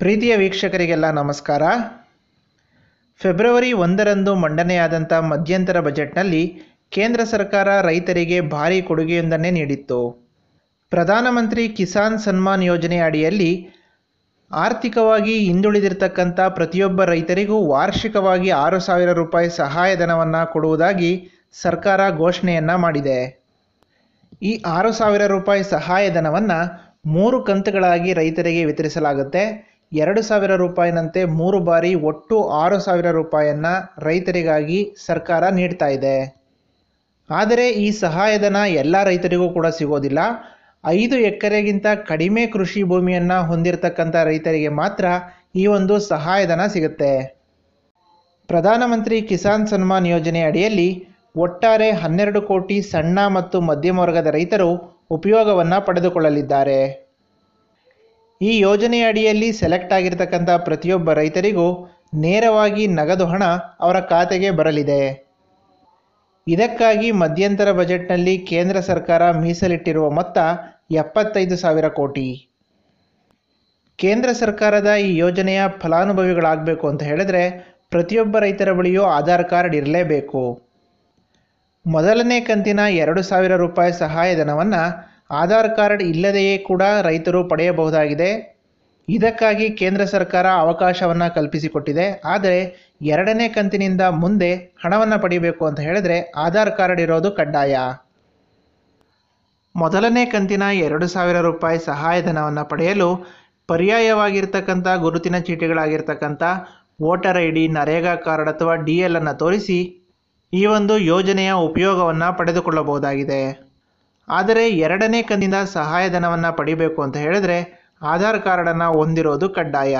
ಪ್ರೀತಿಯ ವೀಕ್ಷಕರಿಗೆಲ್ಲ ನಮಸ್ಕಾರ. ಫೆಬ್ರವರಿ ಒಂದರಂದು ಮಂಡನೆಯಾದಂಥ ಮಧ್ಯಂತರ ಬಜೆಟ್ನಲ್ಲಿ ಕೇಂದ್ರ ಸರ್ಕಾರ ರೈತರಿಗೆ ಭಾರಿ ಕೊಡುಗೆಯೊಂದನ್ನೇ ನೀಡಿತ್ತು. ಪ್ರಧಾನಮಂತ್ರಿ ಕಿಸಾನ್ ಸನ್ಮಾನ್ ಯೋಜನೆ ಅಡಿಯಲ್ಲಿ ಆರ್ಥಿಕವಾಗಿ ಹಿಂದುಳಿದಿರ್ತಕ್ಕಂಥ ಪ್ರತಿಯೊಬ್ಬ ರೈತರಿಗೂ ವಾರ್ಷಿಕವಾಗಿ ಆರು ಸಾವಿರ ರೂಪಾಯಿ ಸಹಾಯಧನವನ್ನು ಕೊಡುವುದಾಗಿ ಸರ್ಕಾರ ಘೋಷಣೆಯನ್ನು ಮಾಡಿದೆ. ಈ ಆರು ಸಾವಿರ ರೂಪಾಯಿ ಸಹಾಯಧನವನ್ನು ಮೂರು ಕಂತುಗಳಾಗಿ ರೈತರಿಗೆ ವಿತರಿಸಲಾಗುತ್ತೆ. ಎರಡು ಸಾವಿರ ರೂಪಾಯಿನಂತೆ ಮೂರು ಬಾರಿ ಒಟ್ಟು ಆರು ಸಾವಿರ ರೂಪಾಯಿಯನ್ನು ರೈತರಿಗಾಗಿ ಸರ್ಕಾರ ನೀಡ್ತಾ ಇದೆ. ಆದರೆ ಈ ಸಹಾಯಧನ ಎಲ್ಲ ರೈತರಿಗೂ ಕೂಡ ಸಿಗೋದಿಲ್ಲ. ಐದು ಎಕರೆಗಿಂತ ಕಡಿಮೆ ಕೃಷಿ ಭೂಮಿಯನ್ನು ಹೊಂದಿರತಕ್ಕಂಥ ರೈತರಿಗೆ ಮಾತ್ರ ಈ ಒಂದು ಸಹಾಯಧನ ಸಿಗುತ್ತೆ. ಪ್ರಧಾನಮಂತ್ರಿ ಕಿಸಾನ್ ಸನ್ಮಾನ್ ಯೋಜನೆ ಅಡಿಯಲ್ಲಿ ಒಟ್ಟಾರೆ ಹನ್ನೆರಡು ಕೋಟಿ ಸಣ್ಣ ಮತ್ತು ಮಧ್ಯಮ ವರ್ಗದ ರೈತರು ಉಪಯೋಗವನ್ನು ಪಡೆದುಕೊಳ್ಳಲಿದ್ದಾರೆ. ಈ ಯೋಜನೆಯ ಅಡಿಯಲ್ಲಿ ಸೆಲೆಕ್ಟ್ ಆಗಿರತಕ್ಕಂಥ ಪ್ರತಿಯೊಬ್ಬ ರೈತರಿಗೂ ನೇರವಾಗಿ ನಗದು ಹಣ ಅವರ ಖಾತೆಗೆ ಬರಲಿದೆ. ಇದಕ್ಕಾಗಿ ಮಧ್ಯಂತರ ಬಜೆಟ್ನಲ್ಲಿ ಕೇಂದ್ರ ಸರ್ಕಾರ ಮೀಸಲಿಟ್ಟಿರುವ ಮೊತ್ತ ಎಪ್ಪತ್ತೈದು ಸಾವಿರ ಕೋಟಿ. ಕೇಂದ್ರ ಸರ್ಕಾರದ ಈ ಯೋಜನೆಯ ಫಲಾನುಭವಿಗಳಾಗಬೇಕು ಅಂತ ಹೇಳಿದ್ರೆ ಪ್ರತಿಯೊಬ್ಬ ರೈತರ ಬಳಿಯೂ ಆಧಾರ್ ಕಾರ್ಡ್ ಇರಲೇಬೇಕು. ಮೊದಲನೇ ಕಂತಿನ ಎರಡು ಸಾವಿರ ರೂಪಾಯಿ ಸಹಾಯಧನವನ್ನು ಆಧಾರ್ ಕಾರ್ಡ್ ಇಲ್ಲದೆಯೇ ಕೂಡ ರೈತರು ಪಡೆಯಬಹುದಾಗಿದೆ. ಇದಕ್ಕಾಗಿ ಕೇಂದ್ರ ಸರ್ಕಾರ ಅವಕಾಶವನ್ನು ಕಲ್ಪಿಸಿಕೊಟ್ಟಿದೆ. ಆದರೆ ಎರಡನೇ ಕಂತಿನಿಂದ ಮುಂದೆ ಹಣವನ್ನು ಪಡಿಬೇಕು ಅಂತ ಹೇಳಿದ್ರೆ ಆಧಾರ್ ಕಾರ್ಡ್ ಇರೋದು ಕಡ್ಡಾಯ. ಮೊದಲನೇ ಕಂತಿನ ಎರಡು ಸಾವಿರ ರೂಪಾಯಿ ಸಹಾಯಧನವನ್ನು ಪಡೆಯಲು ಪರ್ಯಾಯವಾಗಿರ್ತಕ್ಕಂಥ ಗುರುತಿನ ಚೀಟಿಗಳಾಗಿರ್ತಕ್ಕಂಥ voter I D, NREGA card ಅಥವಾ ಡಿ ಎಲ್ ಅನ್ನು ತೋರಿಸಿ ಈ ಒಂದು ಯೋಜನೆಯ ಉಪಯೋಗವನ್ನು ಪಡೆದುಕೊಳ್ಳಬಹುದಾಗಿದೆ. ಆದರೆ ಎರಡನೇ ಕಂದಿನ ಸಹಾಯಧನವನ್ನು ಪಡಿಬೇಕು ಅಂತ ಹೇಳಿದ್ರೆ ಆಧಾರ್ ಕಾರ್ಡನ್ನು ಹೊಂದಿರೋದು ಕಡ್ಡಾಯ.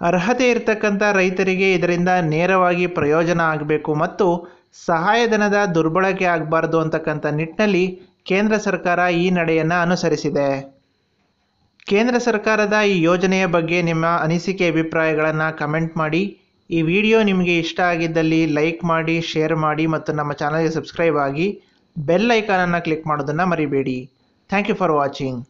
ಅರ್ಹತೆ ಇರತಕ್ಕಂಥ ರೈತರಿಗೆ ಇದರಿಂದ ನೇರವಾಗಿ ಪ್ರಯೋಜನ ಆಗಬೇಕು ಮತ್ತು ಸಹಾಯಧನದ ದುರ್ಬಳಕೆ ಆಗಬಾರ್ದು ಅಂತಕ್ಕಂಥ ನಿಟ್ಟಿನಲ್ಲಿ ಕೇಂದ್ರ ಸರ್ಕಾರ ಈ ನಡೆಯನ್ನು ಅನುಸರಿಸಿದೆ. ಕೇಂದ್ರ ಸರ್ಕಾರದ ಈ ಯೋಜನೆಯ ಬಗ್ಗೆ ನಿಮ್ಮ ಅನಿಸಿಕೆ ಅಭಿಪ್ರಾಯಗಳನ್ನು ಕಮೆಂಟ್ ಮಾಡಿ. ಈ ವಿಡಿಯೋ ನಿಮಗೆ ಇಷ್ಟ ಆಗಿದ್ದಲ್ಲಿ ಲೈಕ್ ಮಾಡಿ, ಶೇರ್ ಮಾಡಿ ಮತ್ತು ನಮ್ಮ ಚಾನಲ್ಗೆ ಸಬ್ಸ್ಕ್ರೈಬ್ ಆಗಿ. ಬೆಲ್ ಐಕಾನನ್ನು ಕ್ಲಿಕ್ ಮಾಡೋದನ್ನು ಮರಿಬೇಡಿ. Thank you for watching